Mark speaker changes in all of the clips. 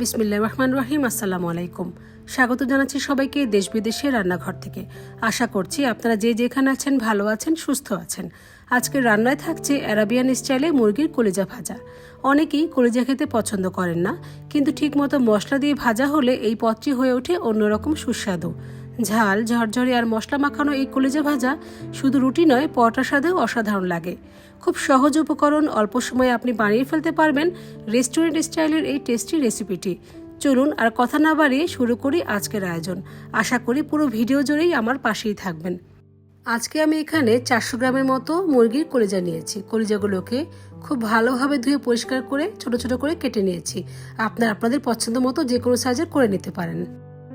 Speaker 1: বিসমিল্লা রহমান রহিম, আসসালামু আলাইকুম। স্বাগত জানাচ্ছি সবাইকে দেশ বিদেশে রান্নাঘর থেকে। আশা করছি আপনারা যে যেখানে আছেন, ভালো আছেন, সুস্থ আছেন। আজকের রান্নায় থাকছে অ্যারাবিয়ান স্টাইলে মুরগির কলিজা ভাজা। অনেকেই কলিজা খেতে পছন্দ করেন না, কিন্তু ঠিকমতো মশলা দিয়ে ভাজা হলে এই পদটি হয়ে ওঠে অন্যরকম সুস্বাদু। ঝাল, ঝরঝরে আর মশলা মাখানো এই কলিজা ভাজা শুধু রুটি নয়, পরোটার সাথেও অসাধারণ লাগে। খুব সহজ উপকরণ, অল্প সময়ে আপনি বানিয়ে ফেলতে পারবেন রেস্টুরেন্ট স্টাইলের এই টেস্টি রেসিপিটি। চলুন আর কথা না বাড়িয়ে শুরু করি আজকের আয়োজন। আশা করি পুরো ভিডিও জুড়েই আমার পাশেই থাকবেন। আজকে আমি এখানে চারশো গ্রামের মতো মুরগির কলিজা নিয়েছি। কলিজাগুলোকে খুব ভালোভাবে ধুয়ে পরিষ্কার করে ছোট ছোট করে কেটে নিয়েছি। আপনার আপনাদের পছন্দ মতো যে কোনো সাইজের করে নিতে পারেন।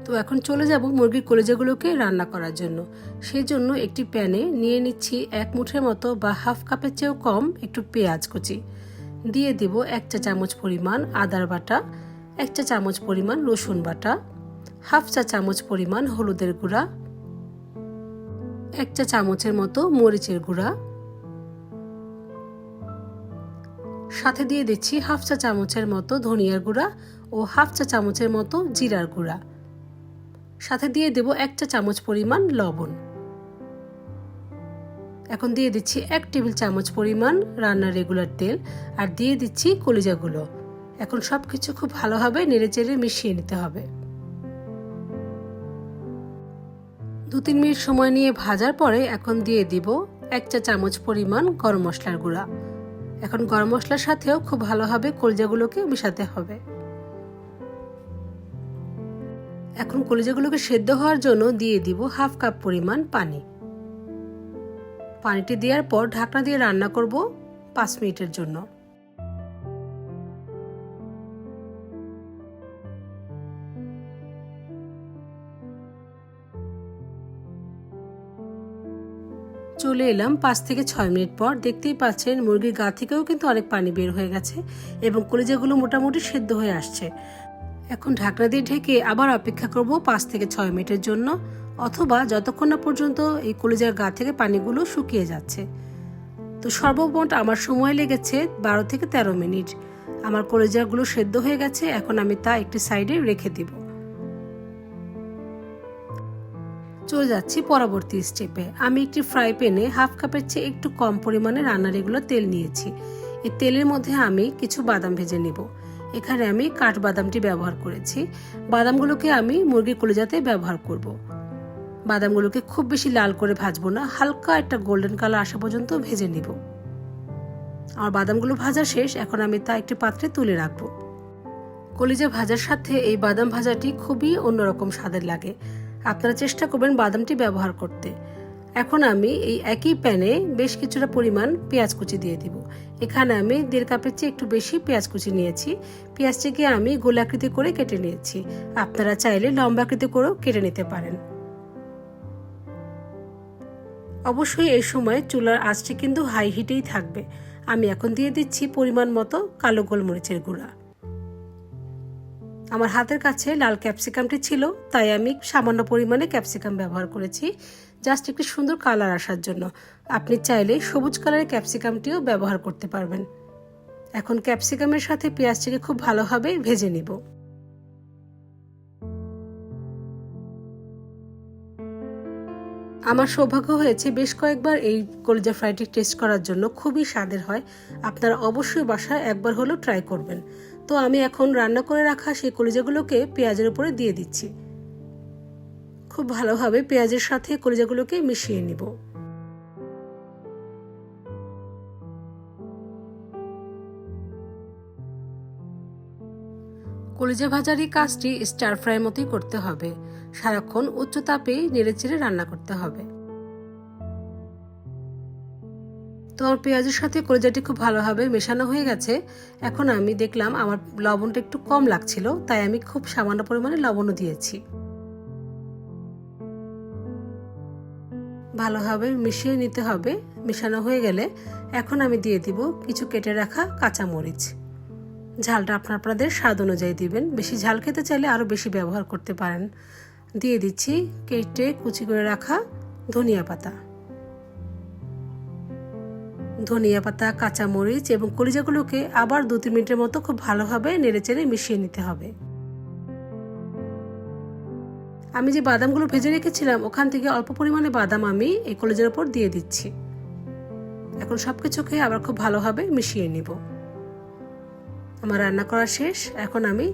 Speaker 1: তো এখন চলে যাব মুরগির কলিজাগুলোকে রান্না করার জন্য। সেই জন্য একটি প্যানে নিয়ে নিচ্ছি এক মুঠের মতো বা হাফ কাপের চেয়েও কম একটু পেঁয়াজ কুচি। দিয়ে দিব এক চা চামচ পরিমাণ আদার বাটা, এক চা চামচ পরিমাণ রসুন বাটা, হাফ চা চামচ পরিমাণ হলুদের গুঁড়া, এক চা চামচের মতো মরিচের গুঁড়া। সাথে দিয়ে দিচ্ছি হাফ চা চামচের মতো ধনিয়ার গুঁড়া ও হাফ চা চামচের মতো জিরার গুঁড়া। সাথে দিয়ে দেব এক চা চামচ পরিমাণ লবণ। এখন দিয়ে দিচ্ছি এক টেবিল চামচ পরিমাণ রান্নার রেগুলার তেল আর দিয়ে দিচ্ছি কলিজাগুলো। এখন সব কিছু খুব ভালোভাবে নেড়ে চেড়ে মিশিয়ে নিতে হবে। দু তিন মিনিট সময় নিয়ে ভাজার পরে এখন দিয়ে দিব এক চা চামচ পরিমাণ গরম মশলার গুঁড়া। এখন গরম মশলার সাথেও খুব ভালোভাবে কলিজাগুলোকে মিশাতে হবে। এখন কলিজাগুলোকে সেদ্ধ হওয়ার জন্য দিয়ে দিব হাফ কাপ পরিমাণ পানি। পানিটি দেওয়ার পর ঢাকনা দিয়ে রান্না করব পাঁচ মিনিটের জন্য। চলে এলাম পাঁচ থেকে ছয় মিনিট পর। দেখতেই পাচ্ছেন মুরগির গা থেকেও কিন্তু অনেক পানি বের হয়ে গেছে এবং কলিজাগুলো মোটামুটি সেদ্ধ হয়ে আসছে। এখন ঢাকনা দিয়ে ঢেকে আবার অপেক্ষা করব পাঁচ থেকে ছয় মিনিটের জন্য, অথবা যতক্ষণ না পর্যন্ত এই কলিজার গা থেকে পানিগুলো শুকিয়ে যাচ্ছে। তো সর্বমোট আমার সময় লেগেছে বারো থেকে তেরো মিনিট। আমার কলিজাগুলো সেদ্ধ হয়ে গেছে, এখন আমি তা একটি সাইডে রেখে দিব। চলে যাচ্ছি পরবর্তী স্টেপে। আমি একটি ফ্রাই প্যানে হাফ কাপের চেয়ে একটু কম পরিমাণে রান্নার এগুলো তেল নিয়েছি। এই তেলের মধ্যে আমি কিছু বাদাম ভেজে নেব। এখানে আমি কাঠবাদামটি ব্যবহার করেছি। বাদামগুলোকে আমি মুরগির কলিজাতে ব্যবহার করব। বাদামগুলোকে খুব বেশি লাল করে ভাজবো না, হালকা একটা গোল্ডেন কালার আসা পর্যন্ত ভেজে নিব। আমার বাদামগুলো ভাজা শেষ, এখন আমি তা একটি পাত্রে তুলে রাখব। কলিজা ভাজার সাথে এই বাদাম ভাজাটি খুবই অন্যরকম স্বাদের লাগে। আপনারা চেষ্টা করবেন বাদামটি ব্যবহার করতে। এখন আমি এই একই প্যানে বেশ কিছুটা পরিমাণ পেঁয়াজ কুচি দিয়ে দিব। এখানে আমি দেড় কাপের চেয়ে একটু বেশি পেঁয়াজ কুচি নিয়েছি। পেঁয়াজটিকে আমি গোলাকৃতি করে কেটে নিয়েছি। আপনারা চাইলে লম্বাকৃতি করেও কেটে নিতে পারেন। অবশ্যই এই সময় চুলার আঁচটি কিন্তু হাই হিটেই থাকবে। আমি এখন দিয়ে দিচ্ছি পরিমাণ মতো কালো গোলমরিচের গুঁড়া। আমার হাতের কাছে লাল ক্যাপসিকামটি ছিল, তাই আমি সামান্য পরিমাণে ক্যাপসিকাম ব্যবহার করেছি। জাস্ট একটি সুন্দর কালার আসার জন্য। আপনি চাইলে সবুজ কালারের ক্যাপসিকামটিও ব্যবহার করতে পারবেন। এখন ক্যাপসিকামের সাথে পেঁয়াজটিকে খুব ভালোভাবে ভেজে নিব। আমার সৌভাগ্য হয়েছে বেশ কয়েকবার এই কলিজা ফ্রাইটি টেস্ট করার জন্য খুবই স্বাদের হয়। আপনারা অবশ্যই বাসায় একবার হলেও ট্রাই করবেন। তো আমি এখন রান্না করে রাখা সেই কলিজাগুলোকে পেঁয়াজের উপরে দিয়ে দিচ্ছি। খুব ভালোভাবে পেঁয়াজের সাথে কলিজাগুলোকে মিশিয়ে নিব। কলিজা ভাজার এই কাজটি স্টার ফ্রাই মতোই করতে হবে। সারাক্ষণ উচ্চ তাপে নেড়েচেড়ে রান্না করতে হবে। তো আমার পেঁয়াজের সাথে কলিজাটি খুব ভালোভাবে মেশানো হয়ে গেছে। এখন আমি দেখলাম আমার লবণটা একটু কম লাগছিল, তাই আমি খুব সামান্য পরিমাণে লবণও দিয়েছি। ভালোভাবে মিশিয়ে নিতে হবে। মেশানো হয়ে গেলে এখন আমি দিয়ে দিব কিছু কেটে রাখা কাঁচা মরিচ ঝালটা আপনার আপনাদের স্বাদ অনুযায়ী দিবেন। বেশি ঝাল খেতে চাইলে আরও বেশি ব্যবহার করতে পারেন। দিয়ে দিচ্ছি কেটে কুচি করে রাখা ধনিয়া পাতা। ধনিয়া পাতা, কাঁচামরিচ এবং কলিজাগুলোকে আবার দু তিন মিনিটের মতো খুব ভালোভাবে নেড়েচেড়ে মিশিয়ে নিতে হবে। আমি যে বাদামগুলো ভেজে রেখেছিলাম, ওখান থেকে অল্প পরিমাণে বাদাম আমি এই কলেজের ওপর দিয়ে দিচ্ছি। এখন সব কিছুকে আবার খুব ভালোভাবে মিশিয়ে নিব। আমার রান্না করা শেষ। এখন আমি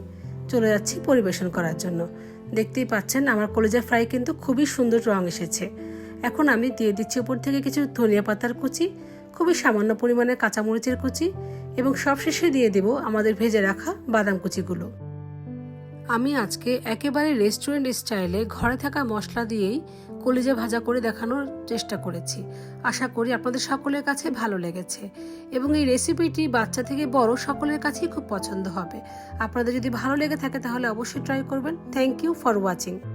Speaker 1: চলে যাচ্ছি পরিবেশন করার জন্য। দেখতেই পাচ্ছেন, আমার কলেজের ফ্রাই কিন্তু খুবই সুন্দর রং এসেছে। এখন আমি দিয়ে দিচ্ছি উপর থেকে কিছু ধনিয়া পাতার কুচি, খুবই সামান্য পরিমাণে কাঁচামরিচের কুচি এবং সবশেষে দিয়ে দেব আমাদের ভেজে রাখা বাদাম কুচিগুলো। আমি আজকে একেবারে রেস্টুরেন্ট স্টাইলে ঘরে থাকা মশলা দিয়েই কলিজা ভাজা করে দেখানোর চেষ্টা করেছি। আশা করি আপনাদের সকলের কাছে ভালো লেগেছে এবং এই রেসিপিটি বাচ্চা থেকে বড় সকলের কাছেই খুব পছন্দ হবে। আপনাদের যদি ভালো লেগে থাকে তাহলে অবশ্যই ট্রাই করবেন। Thank you for watching.